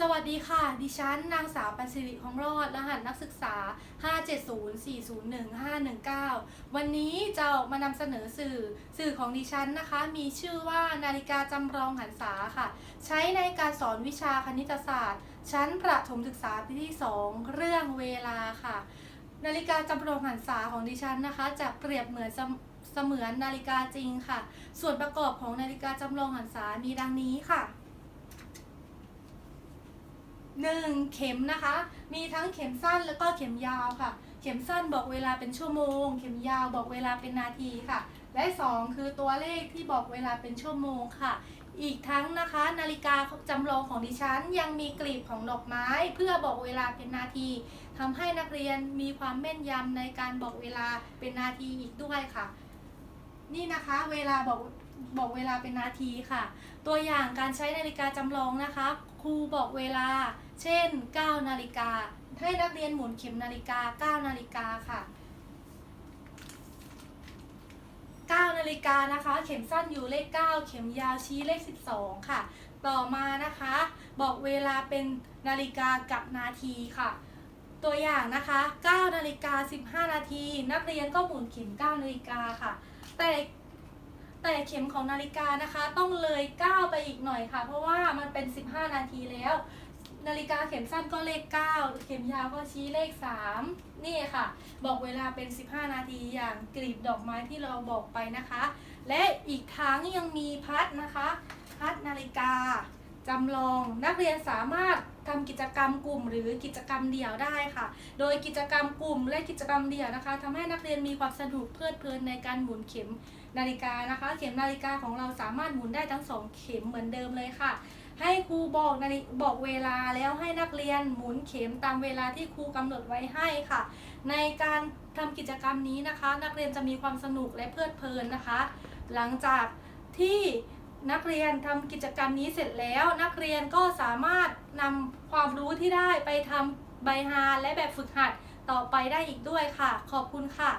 สวัสดีค่ะ ดิฉันนางสาวปันสิริของรอด รหัสนักศึกษา 570401519 วันนี้จะออกมานำเสนอสื่อ สื่อของดิฉันนะคะ มีชื่อว่านาฬิกาจำลองหันษาค่ะ ใช้ในการสอนวิชาคณิตศาสตร์ ชั้นประถมศึกษาปีที่ 2 เรื่องเวลาค่ะ นาฬิกาจำลองหันษาของดิฉันนะคะ จะเปรียบเหมือนเสมเสมือนนาฬิกาจริงค่ะ ส่วนประกอบของนาฬิกาจำลองหันษามีดังนี้ค่ะ หนึ่งเข็มนะคะ มีทั้งเข็มสั้นแล้วก็เข็มยาวค่ะ เข็มสั้นบอกเวลาเป็นชั่วโมง เข็มยาวบอกเวลาเป็นนาทีค่ะ และสองคือตัวเลขที่บอกเวลาเป็นชั่วโมงค่ะ อีกทั้งนะคะ นาฬิกาจำลองของดิฉัน ยังมีกลีบของดอกไม้ เพื่อบอกเวลาเป็นนาทีทำให้นักเรียนมีความแม่นยำในการบอกเวลาเป็นนาทีอีกด้วยค่ะ นี่นะคะเวลาบอกบอกเวลาเป็นนาทีค่ะ ตัวอย่างการใช้นาฬิกาจำลองนะคะ ครูบอกเวลา เช่น 9 นาฬิกา ให้นักเรียนหมุนเข็มนาฬิกา 9 นาฬิกาค่ะ 9 นาฬิกานะคะ เข็มสั้นอยู่เลข 9 เข็มยาวชี้เลข 12 ค่ะ ต่อมานะคะ บอกเวลาเป็นนาฬิกากับนาทีค่ะ ตัวอย่างนะคะ 9 นาฬิกา 15 นาที นักเรียนก็หมุนเข็ม 9 นาฬิกาค่ะ แต่แต่เข็มของนาฬิกานะคะ ต้องเลย 9 ไปอีกหน่อยค่ะ เพราะว่ามันเป็น 15 นาทีแล้ว นาฬิกาเข็มสั้นก็เลข 9 เข็มยาวก็ชี้เลข 3 นี่ค่ะ บอกเวลาเป็น 15 นาทีอย่างกลีบดอกไม้ที่เราบอกไปนะคะ และอีกทั้งยังมีพัดนะคะ พัดนาฬิกาจำลองนักเรียนสามารถทำกิจกรรมกลุ่มหรือกิจกรรมเดี่ยวได้ค่ะ โดยกิจกรรมกลุ่มและกิจกรรมเดี่ยวนะคะทำให้นักเรียนมีความสนุกเพลิดเพลินในการหมุนเข็มนาฬิกานะคะ เข็มนาฬิกาของเราสามารถหมุนได้ทั้งสองเข็มเหมือนเดิมเลยค่ะ ให้ครูบอกนาฬิบอกเวลาแล้วให้นักเรียนหมุนเข็มตามเวลาที่ครูกำหนดไว้ให้ค่ะ ในการทำกิจกรรมนี้นะคะ นักเรียนจะมีความสนุกและเพลิดเพลินนะคะ หลังจากที่นักเรียนทำกิจกรรมนี้เสร็จแล้ว นักเรียนก็สามารถนำความรู้ที่ได้ไปทำใบฮาและแบบฝึกหัดต่อไปได้อีกด้วยค่ะ ขอบคุณค่ะ